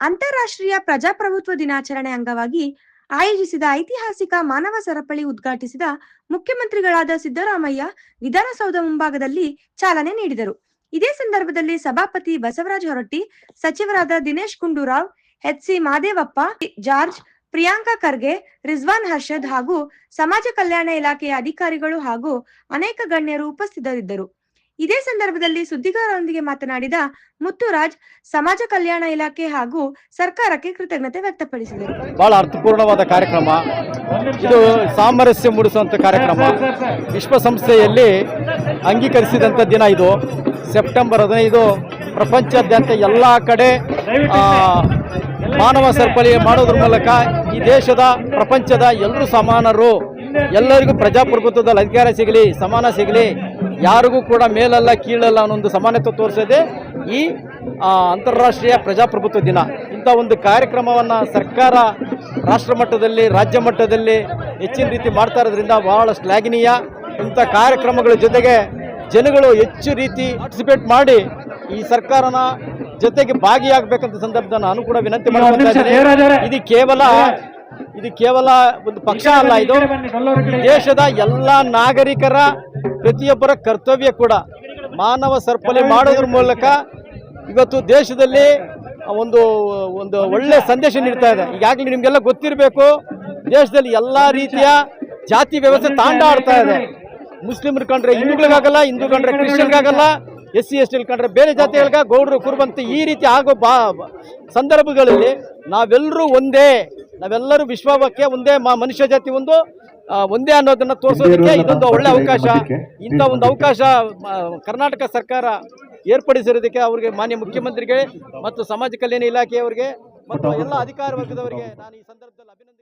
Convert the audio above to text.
ಅಂತಾರಾಷ್ಟ್ರೀಯ ಪ್ರಜಾಪ್ರಭುತ್ವ ದಿನಾಚರಣೆ ಅಂಗವಾಗಿ ಆಯೋಜಿಸಿದ ಐತಿಹಾಸಿಕ ಮಾನವ ಸರಪಳಿ ಉದ್ಘಾಟಿಸಿದ ಮುಖ್ಯಮಂತ್ರಿಗಳಾದ ಸಿದ್ದರಾಮಯ್ಯ ವಿಧಾನಸೌಧ ಮುಂಭಾಗದಲ್ಲಿ ಚಾಲನೆ ನೀಡಿದರು. ಇದೇ ಸಂದರ್ಭದಲ್ಲಿ ಸಭಾಪತಿ ಬಸವರಾಜ ಹೊರಟ್ಟಿ, ಸಚಿವರಾದ Dinesh Gundu Rao H C Mahadevappa, George, Priyanka Kharge, Rizwan Harshad ಹಾಗೂ ಸಮಾಜ ಕಲ್ಯಾಣ ಇಲಾಖೆಯ ಅಧಿಕಾರಿಗಳು ಹಾಗೂ ಅನೇಕ ಗಣ್ಯರು ಉಪಸ್ಥಿತರಿದ್ದರು. ಇದೇ ಸಂದರ್ಭದಲ್ಲಿ ಸುದ್ದಿಗಾರರೊಂದಿಗೆ ಮಾತನಾಡಿದ ಮುತ್ತುರಾಜ್, ಸಮಾಜ ಕಲ್ಯಾಣ ಇಲಾಖೆ ಹಾಗೂ ಸರ್ಕಾರಕ್ಕೆ ಕೃತಜ್ಞತೆ ವ್ಯಕ್ತಪಡಿಸಿದರು. ಬಹಳ ಅರ್ಥಪೂರ್ಣವಾದ ಕಾರ್ಯಕ್ರಮ. ಇದು ಸಾಮರಸ್ಯ ಮೂಡಿಸುವಂಥ ಕಾರ್ಯಕ್ರಮ. ವಿಶ್ವಸಂಸ್ಥೆಯಲ್ಲಿ ಅಂಗೀಕರಿಸಿದಂಥ ದಿನ ಇದು. ಸೆಪ್ಟೆಂಬರ್ ಹದಿನೈದು, ಪ್ರಪಂಚಾದ್ಯಂತ ಎಲ್ಲ ಕಡೆ ಮಾನವ ಸರಪಳಿ ಮಾಡೋದ್ರ ಮೂಲಕ ಈ ದೇಶದ, ಪ್ರಪಂಚದ ಎಲ್ಲರೂ ಸಮಾನರು. ಎಲ್ಲರಿಗೂ ಪ್ರಜಾಪ್ರಭುತ್ವದಲ್ಲಿ ಅಧಿಕಾರ ಸಿಗಲಿ, ಸಮಾನ ಸಿಗಲಿ. ಯಾರಿಗೂ ಕೂಡ ಮೇಲಲ್ಲ, ಕೀಳಲ್ಲ ಅನ್ನೋ ಒಂದು ಸಮಾನತೆ ತೋರಿಸೋದೇ ಈ ಅಂತಾರಾಷ್ಟ್ರೀಯ ಪ್ರಜಾಪ್ರಭುತ್ವ ದಿನ. ಇಂಥ ಒಂದು ಕಾರ್ಯಕ್ರಮವನ್ನು ಸರ್ಕಾರ ರಾಷ್ಟ್ರ ಮಟ್ಟದಲ್ಲಿ, ರಾಜ್ಯ ಮಟ್ಟದಲ್ಲಿ ಹೆಚ್ಚಿನ ರೀತಿ ಮಾಡ್ತಾ ಇರೋದ್ರಿಂದ ಬಹಳ ಶ್ಲಾಘನೀಯ ಇಂಥ ಕಾರ್ಯಕ್ರಮಗಳ ಜೊತೆಗೆ ಜನಗಳು ಹೆಚ್ಚು ರೀತಿ ಪಾರ್ಟಿಸಿಪೇಟ್ ಮಾಡಿ ಈ ಸರ್ಕಾರನ ಜೊತೆಗೆ ಭಾಗಿಯಾಗಬೇಕಂತ ಸಂದರ್ಭದ ನಾನು ಕೂಡ ವಿನಂತಿ ಮಾಡಿದ್ದೇನೆ ಇದು ಕೇವಲ ಇದು ಕೇವಲ ಒಂದು ಪಕ್ಷ ಅಲ್ಲ ಇದು ದೇಶದ ಎಲ್ಲ ನಾಗರಿಕರ ಪ್ರತಿಯೊಬ್ಬರ ಕರ್ತವ್ಯ ಕೂಡ. ಮಾನವ ಸರ್ಪಲೆ ಮಾಡೋದ್ರ ಮೂಲಕ ಇವತ್ತು ದೇಶದಲ್ಲಿ ಒಂದು ಒಂದು ಒಳ್ಳೆ ಸಂದೇಶ ನೀಡ್ತಾ ಇದೆ. ಈಗಾಗಲೇ ನಿಮಗೆಲ್ಲ ಗೊತ್ತಿರಬೇಕು ದೇಶದಲ್ಲಿ ಎಲ್ಲ ರೀತಿಯ ಜಾತಿ ವ್ಯವಸ್ಥೆ ತಾಂಡ ಆಡ್ತಾ ಇದೆ. ಮುಸ್ಲಿಮ್ರು ಕಂಡ್ರೆ ಹಿಂದೂಗಳಿಗಾಗಲ್ಲ ಹಿಂದೂ ಕಂಡ್ರೆ ಕ್ರಿಶ್ಚಿಯನ್ಗಾಗಲ್ಲ ಎಸ್ ಸಿ ಎಸ್ ಟಿ ಕಂಡ್ರೆ ಬೇರೆ ಜಾತಿಗಳಿಗೆ ಗೌಡರು ಕುರುಬಂತ ಈ ರೀತಿ ಆಗೋ ಬಾ ಸಂದರ್ಭಗಳಲ್ಲಿ ನಾವೆಲ್ಲರೂ ಒಂದೇ ನಾವೆಲ್ಲರೂ ವಿಶ್ವಕ್ಕೆ ಒಂದೇ ಮಾ ಮನುಷ್ಯ ಜಾತಿ ಒಂದು ಒಂದೇ ಅನ್ನೋದನ್ನ ತೋರಿಸೋದಕ್ಕೆ ಇದೊಂದು ಒಳ್ಳೆ ಅವಕಾಶ. ಇಂಥ ಒಂದು ಅವಕಾಶ ಕರ್ನಾಟಕ ಸರ್ಕಾರ ಏರ್ಪಡಿಸಿರೋದಕ್ಕೆ ಅವರಿಗೆ ಮಾನ್ಯ ಮುಖ್ಯಮಂತ್ರಿಗೆ ಮತ್ತು ಸಮಾಜ ಕಲ್ಯಾಣ ಇಲಾಖೆಯವರಿಗೆ ಮತ್ತು ಎಲ್ಲ ಅಧಿಕಾರ ವರ್ಗದವರಿಗೆ ನಾನು ಈ ಸಂದರ್ಭದಲ್ಲಿ ಅಭಿನಂದನೆ